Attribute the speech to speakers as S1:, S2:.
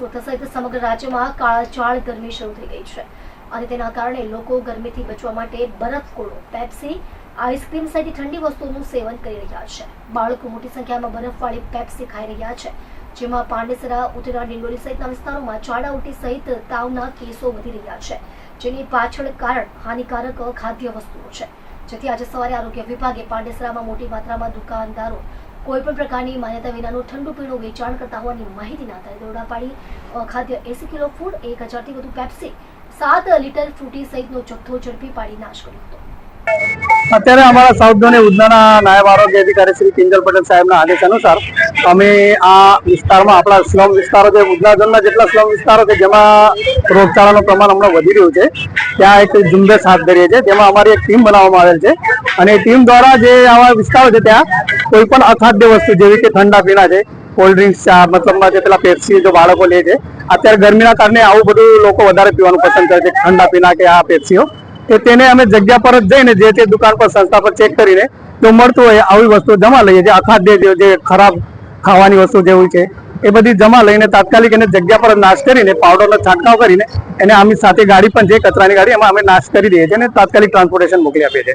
S1: સુરત સહિત સમગ્ર રાજ્યમાં કાળાચાળ ગરમી શરૂ થઈ ગઈ છે. અને તેના કારણે લોકો ગરમીથી બચવા માટે બરફ કોળો પેપ્સી, આઈસ્ક્રીમ સહિત ઠંડી વસ્તુઓનું સેવન કરી રહ્યા છે. બાળકો મોટી સંખ્યામાં બરફવાળી પેપ્સી ખાઈ રહ્યા છે. જેમાં પાંડેસરા ઉતરા ડિંડોલી સહિતના વિસ્તારોમાં ઝાડા ઉલટી સહિત તાવના કેસો વધી રહ્યા છે, જેની પાછળ કારણ હાનિકારક ખાદ્ય વસ્તુઓ છે. જેથી આજે સવારે આરોગ્ય વિભાગે પાંડેસરામાં મોટી માત્રામાં દુકાનદારો કોઈ પણ પ્રકારની માન્યતા વિનાનું ઠંડુ પીણું વેચાણ કરતા હોવાની માહિતીના આધારે દરોડા પાડી અખાદ્ય એસી કિલો ફૂડ એક હજારથી વધુ પેપ્સી સાત લીટર ફ્રૂટી સહિતનો જથ્થો ઝડપી પાડી નાશ કર્યો હતો.
S2: અત્યારે અમારા સાઉથ ઝોન ઉધનાના નાયબ આરોગ્ય અધિકારી શ્રી કિંજલ પટેલ સાહેબના આદેશ અનુસાર અમે આ વિસ્તારમાં, આપણા સ્લમ વિસ્તારો છે ઉધના જેટલા સ્લમ વિસ્તારો છે, જેમાં રોગચાળાનું પ્રમાણ હમણાં વધી રહ્યું છે, ત્યાં એક ઝુંબેશ હાથ ધરીએ છીએ, જેમાં અમારી એક ટીમ બનાવવામાં આવેલ છે. અને ટીમ દ્વારા જે આવા વિસ્તારો છે ત્યાં કોઈ પણ અખાદ્ય વસ્તુ, જેવી કે ઠંડા પીણા છે કોલ્ડ ડ્રિંક્સ ચા મતલબમાં જે પેલા પેપ્સી જો બાળકો લે છે, અત્યારે ગરમીના કારણે આવું બધું લોકો વધારે પીવાનું પસંદ કરે છે, ઠંડા પીણા કે આ પેપ્સીઓ કે તેને અમે જગ્યા પર જ જઈને જે તે દુકાન પર, સંસ્થા પર ચેક કરીને જો મળતું હોય, આવી વસ્તુ જમા લઈએ જે અખાદ્ય જે- જે ખરાબ ખાવાની વસ્તુ જેવું છે, એ બધી જમા લઈને તાત્કાલિક એને જગ્યા પર નાશ કરીને પાવડરનો છંટકાવ કરીને એને આમની સાથે ગાડી પણ છે કચરાની ગાડી એમાં અમે નાશ કરી દઈએ છીએ અને તાત્કાલિક ટ્રાન્સપોર્ટેશન મોકલી આપીએ છીએ.